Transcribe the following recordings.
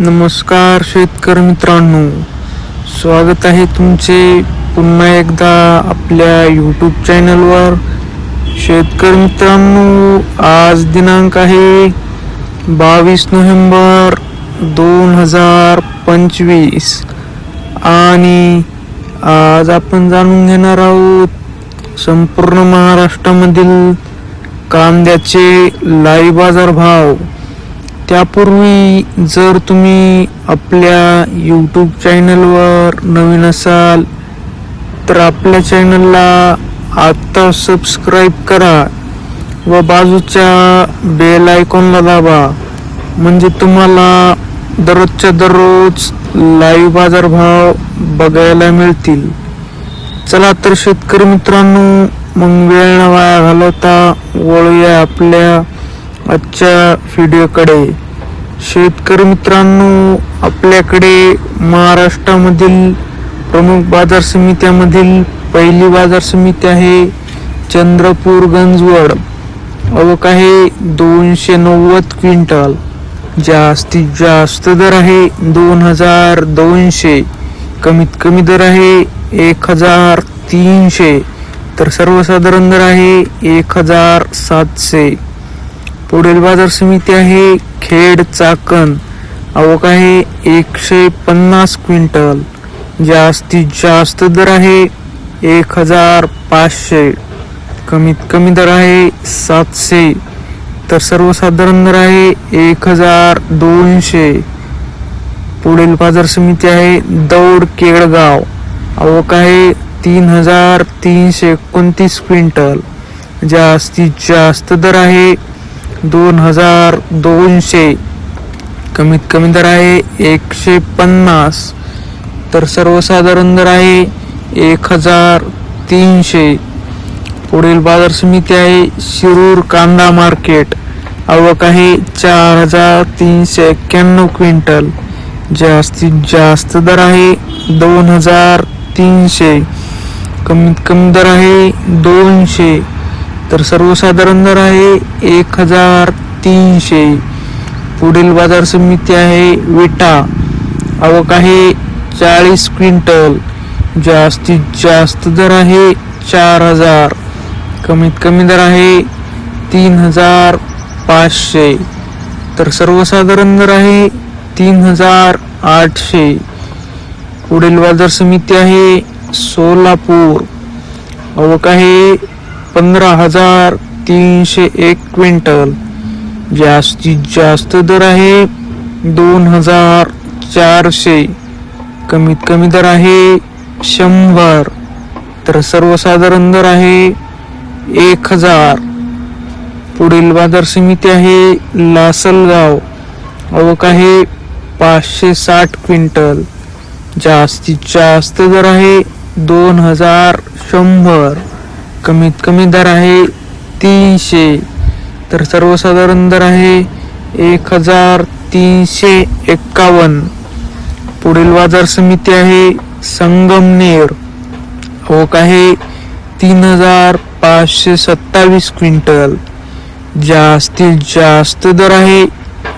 नमस्कार शेतकरी मित्रांनो. स्वागत आहे तुमचे पुन्हा एकदा आपल्या यूट्यूब चॅनलवर शेतकरी मित्रांनो आज दिनांक आहे बावीस नोव्हेंबर दोन हजार पंचवीस. आणि आज आपण जाणून घेणार आहोत संपूर्ण महाराष्ट्रामधील कांद्याचे लाईव्ह बाजार भाव. त्यापूर्वी जर तुम्ही आपल्या यूट्यूब चॅनलवर नवीन असाल तर आपल्या चॅनलला आत्ता सबस्क्राईब करा व बाजूच्या बेल आयकॉनला दाबा. म्हणजे तुम्हाला दररोजच्या दररोज लाईव्ह बाजारभाव बघायला मिळतील. चला तर शेतकरी मित्रांनो मग वेळ न वाया घालवता वळूया आपल्या आजच्या व्हिडिओकडे शेतकरी मित्रांनो आपल्याकडे महाराष्ट्रामधील प्रमुख बाजार समित्यामधील पहिली बाजार समिती आहे चंद्रपूर गंजवड. अवक आहे दोनशे नव्वद क्विंटल. जास्तीत जास्त दर आहे दोन हजार दोनशे. कमीत कमी दर आहे एक हजार तीनशे. तर सर्वसाधारण दर आहे एक हजार सातशे. पुढील बाजार समिती आहे खेड चाकण. आवक आहे एकशे पन्नास क्विंटल. जास्तीत जास्त दर आहे एक हजार पाचशे. कमीत कमी दर आहे सातशे. तर सर्वसाधारण दर आहे एक हजार दोनशे. पुढील बाजार समिती आहे दौड केळगाव. आवक आहे तीन हजार तीनशे एकोणतीस क्विंटल. जास्तीत जास्त दर आहे दोन हजार दोनशे. कमीत कमी दर आहे एकशे पन्नास. तर सर्वसाधारण दर आहे एक हजार तीनशे. पुढील बाजार समिती आहे शिरूर कांदा मार्केट. आवक आहे चार हजार तीनशे एक्क्याण्णव क्विंटल. जास्तीत जास्त दर आहे दोन हजार तीनशे. कमीत कमी दर आहे दोनशे. तर सर्वसाधारण दर आहे एक हजार तीनशे. पुढील बाजार समिती आहे विटा. आवक आहे चाळीस क्विंटल. जास्तीत जास्त दर आहे चार हजार. कमीत कमी दर आहे तीन हजार पाचशे. तर सर्वसाधारण दर आहे तीन हजार आठशे. पुढील बाजार समिती आहे सोलापूर. आवक आहे पंधरा हजार तीनशे एक क्विंटल. जास्तीत जास्त दर आहे दोन हजार चारशे. कमीत कमी दर आहे शंभर. तर सर्वसाधारण दर आहे एक हजार. पुढील बाजार समिती आहे लासलगाव. अवक आहे पाचशे साठ क्विंटल. जास्तीत जास्त दर आहे दोन हजार शंभर. कमीत कमी दर आहे तीनशे. तर सर्वसाधारण दर आहे एक हजार तीनशे एक्कावन्न पुढील बाजार समिती आहे संगमनेर. आवक आहे तीन हजार पाचशे सत्तावीस क्विंटल. जास्तीत जास्त दर आहे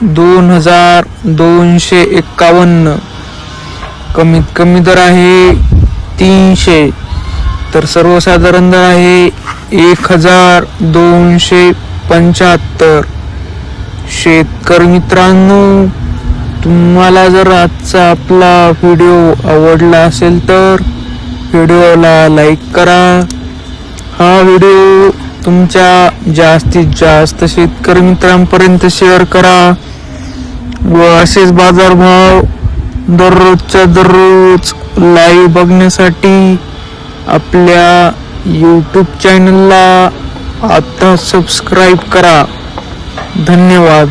दोन हजार दोनशे एक्कावन्न कमीत कमी दर आहे तीनशे. तर सर्वसाधारण दर आहे एक हजार दोनशे पंच्याहत्तर. शेतकरी मित्रांनो तुम्हाला जर आजचा आपला व्हिडिओ आवडला असेल तर व्हिडिओला लाईक करा. हा व्हिडिओ तुमच्या जास्तीत जास्त शेतकरी मित्रांपर्यंत शेअर करा. व असेच बाजारभाव दररोजच्या दररोज लाईव्ह बघण्यासाठी आपल्या यूट्यूब चॅनलला आता सबस्क्राईब करा. धन्यवाद.